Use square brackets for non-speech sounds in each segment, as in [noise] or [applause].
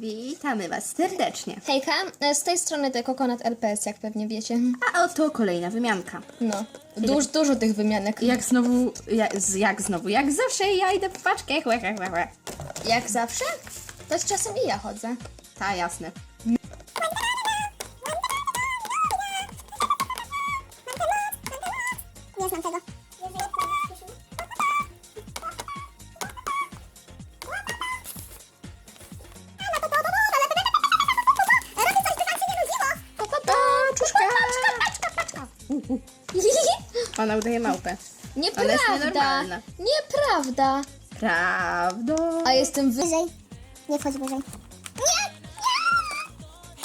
Witamy Was serdecznie. Hejka, e, z tej strony te Coconut LPS, jak pewnie wiecie. A oto kolejna wymianka. No, duż, dużo tych wymianek. Jak znowu, jak, z- jak znowu, jak zawsze ja idę po paczkę. Chłe, chłe. Jak zawsze? To jest czasem i ja chodzę. Ta, jasne. Ona udaje małpę. Ona jest Nieprawda! nienormalna. Nieprawda! Prawda. A jestem wy... Wyżej. Nie wchodź wyżej. Nie!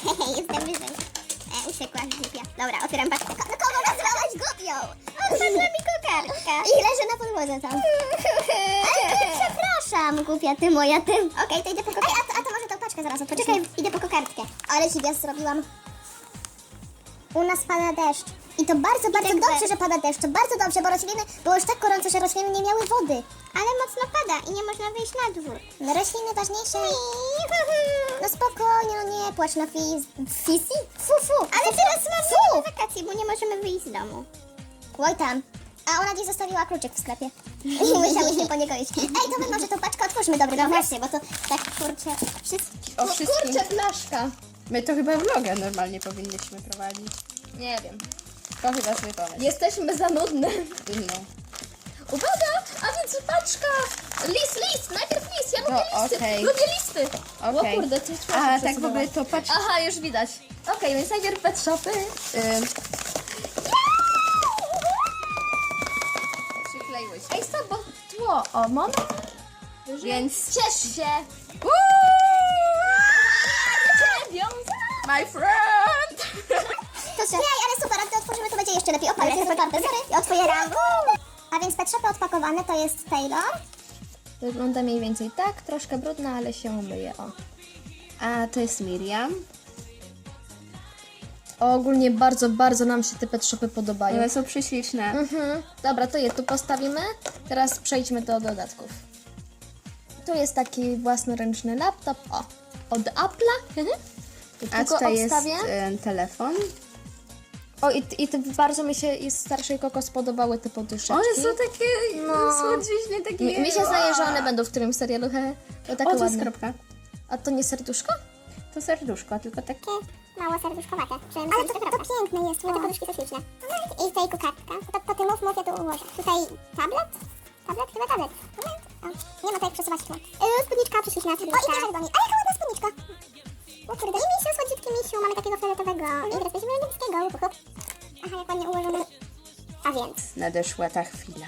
Nie! [laughs] Jestem wyżej. E, uciekła głupia. Dobra, otwieram paczkę. Ko- No kogo nazwałaś głupią? Odpadła mi kokardka. I leży na podłodze tam. [laughs] Ale ty, przepraszam, głupia ty moja ty. Okej, to idę po kokardkę. A, to- a to może tą paczkę zaraz. Czekaj, idę po kokardkę. Ale ci gwiazd zrobiłam. U nas pada deszcz. I to bardzo, bardzo dobrze, że pada deszcz. To bardzo dobrze, bo rośliny było już tak gorąco, że rośliny nie miały wody. Ale mocno pada i nie można wyjść na dwór. No rośliny ważniejsze. No spokojnie, no nie płacz na fiz... Fisi? Fu, fu. Ale teraz mamy wakacje, bo nie możemy wyjść z domu. Oj tam. A ona gdzieś zostawiła kluczyk w sklepie. [laughs] I musiałyśmy po niego iść. Ej, to my może tą paczkę otwórzmy, dobry, no właśnie, bo to tak kurczę, wszystko... O wszystkim. Kurczę, flaszka! My to chyba vloga normalnie powinniśmy prowadzić. Nie wiem. To chyba zły pomysł. Jesteśmy za nudne. No. Uwaga! A więc paczka! List, list! Najpierw list! Ja lubię No, listy! okej. Lubię listy! Okej. O kurde, coś A tak w ogóle to patrz. Aha, już widać. Okej, więc najpierw pet shopy. Ym. Przykleiły się. Ej, stop, bo tło. O, moment. Więc. Ciesz się! My friend! Jeszcze lepiej. O, ale jest otwarte, sorry. Ja otwieram. A więc pet shopy odpakowane to jest Taylor. Wygląda mniej więcej tak, troszkę brudna, ale się umyje, o. A to jest Miriam. o ogólnie bardzo, bardzo nam się te pet shopy podobają. One są prześliczne. Mhm. Dobra, to je tu postawimy. Teraz przejdźmy do dodatków. Tu jest taki własnoręczny laptop, o, od Apple'a. I tu A tutaj jest ym, telefon. O, i, i te bardzo mi się i starszej Koko spodobały te poduszeczki. One są takie No. no. słodziźne, takie... Mi, mi się zdaje, że one będą w którymś serialu, he, to takie O, to jest ładne. kropka. A to nie serduszko? To serduszko, tylko takie... Mało serduszkowate. Ale to, to piękne jest, wow. Te poduszki są śliczne. I tutaj kokardka. To, to ty mów, mów, ja tu ułożę. Tutaj tablet? Tablet? Chyba tablet. Moment. O, nie ma tutaj przesuwać tło. Yy, spódniczka, prześliczna spódniczka. O, i też do niej. Ale jaka ładna spódniczka. O kurde. I misiu, słodziutki misiu. Mamy takiego fioletowego. I teraz weźmiemy niebieskiego. Hop, Nadeszła ta chwila.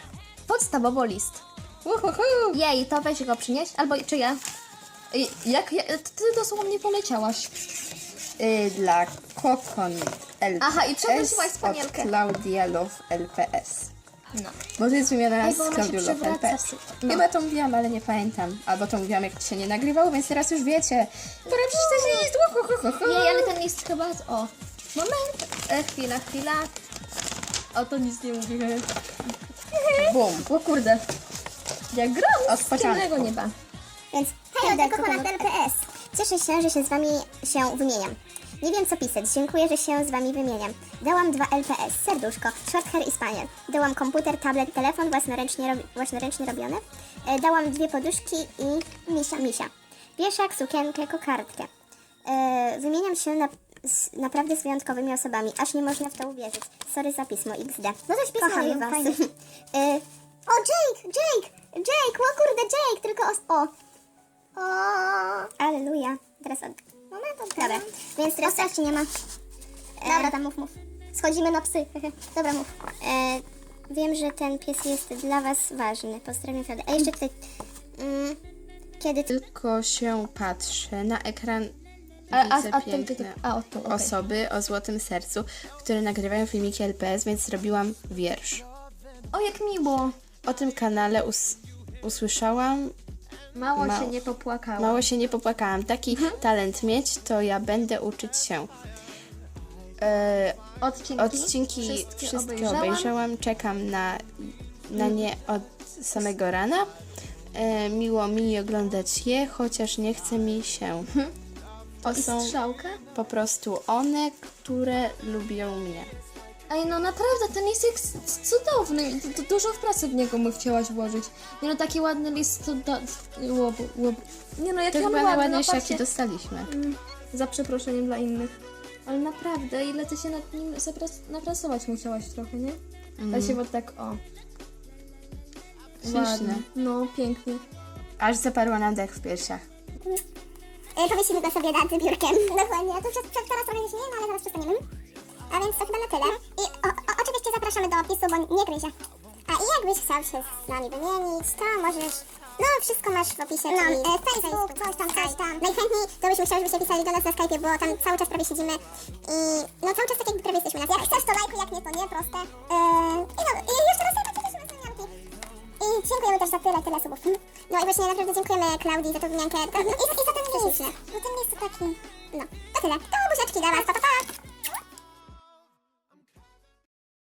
Podstawowo list. Uhuhu. Jej, to weź go przynieść, albo czy ja? Ej, Jak, ja, ty dosłownie poleciałaś. Y, dla Kokon LPS Aha, i przeprosiłaś od. Claudia Love LPS. No. To jest wymiana Ej, z bo ona się Claudią Love przewraca LPS. no. Chyba to mówiłam, ale nie pamiętam. Albo to mówiłam, jak się nie nagrywało, więc teraz już wiecie. Pora przeczytać list. Uhuhuhu. Jej, ale ten list chyba... O, moment. E, chwila, chwila. O, to nic nie mówi. Bum. O kurde. Jak gram Od z początku. tylnego nieba. Więc hej, to Kokonat LPS. Cieszę się, że się z wami się wymieniam. Nie wiem co pisać, dziękuję, że się z wami wymieniam. Dałam dwa LPS, serduszko, short hair i spaniel. Dałam komputer, tablet, telefon własnoręcznie, robi, własnoręcznie robione. E, dałam dwie poduszki i misia, misia. Wieszak, sukienkę, kokardkę. E, wymieniam się na, z, naprawdę z wyjątkowymi osobami, aż nie można w to uwierzyć. Sorry za pismo XD. No coś pismo Kocham was. [laughs] e, o, Jake, Jake, Jake, o kurde, Jake, tylko o... o. O, aleluja. Teraz od... Moment, od... Dobra, więc teraz tak nie ma. Dobra, tam mów, mów. Schodzimy na psy. [laughs] Dobra, mów. E, wiem, że ten pies jest dla was ważny. Pozdrawiam, Fiodor. A jeszcze tutaj... Mm, kiedy... Tylko się patrzę na ekran. A, piękne o, osoby o złotym sercu, które nagrywają filmiki LPS, więc zrobiłam wiersz. O, jak miło. O tym kanale us- usłyszałam, Mało, Mało. się nie popłakała. mało się nie popłakałam. Taki talent mieć, to ja będę uczyć się. E, Odcinki, odcinki wszystkie, wszystkie, obejrzałam. obejrzałam. Czekam na, na nie od samego rana. E, miło mi oglądać je, chociaż nie chce mi się. To I są strzałka. po prostu one, które lubią mnie. Ej, no naprawdę, ten list jest cudowny. i du- du- Dużo w pracy w niego mu chciałaś włożyć. Nie no, taki ładny list to da... Łob, łob. Nie no, jaki To on chyba ładny, no patrzcie. jakie dostaliśmy. Mm, Za przeproszeniem dla innych. Ale naprawdę, ile ty się nad nim zapras- napracować musiałaś trochę, nie? Ale się bo tak, o. Śliczne. Ładnie. No, pięknie. Aż zaparła nam dech w piersiach. E, Powiesimy go sobie nad biurkiem. [laughs] Dokładnie. A to przez, przez teraz trochę się nie, no ale zaraz przestaniemy. A więc to chyba na tyle. I o, o, oczywiście zapraszamy do opisu, bo nie kryj się. A i jakbyś chciał się z nami wymienić, to możesz... No, wszystko masz w opisie, no, czyli e, Facebook, coś tam, coś tam. Najchętniej to byśmy chcieli, żebyście pisali do nas na Skype'ie, bo tam cały czas prawie siedzimy i no cały czas tak jakby prawie jesteśmy na Jak chcesz to lajkuj, jak nie to nie, proste. E, I no, i jeszcze raz wymianki. I dziękujemy też za tyle, tyle subów. No i właśnie naprawdę dziękujemy Klaudii za tą wymiankę. I, i za list. Bo ten to taki... No, to tyle. To buziaczki dla was. Pa, pa, pa.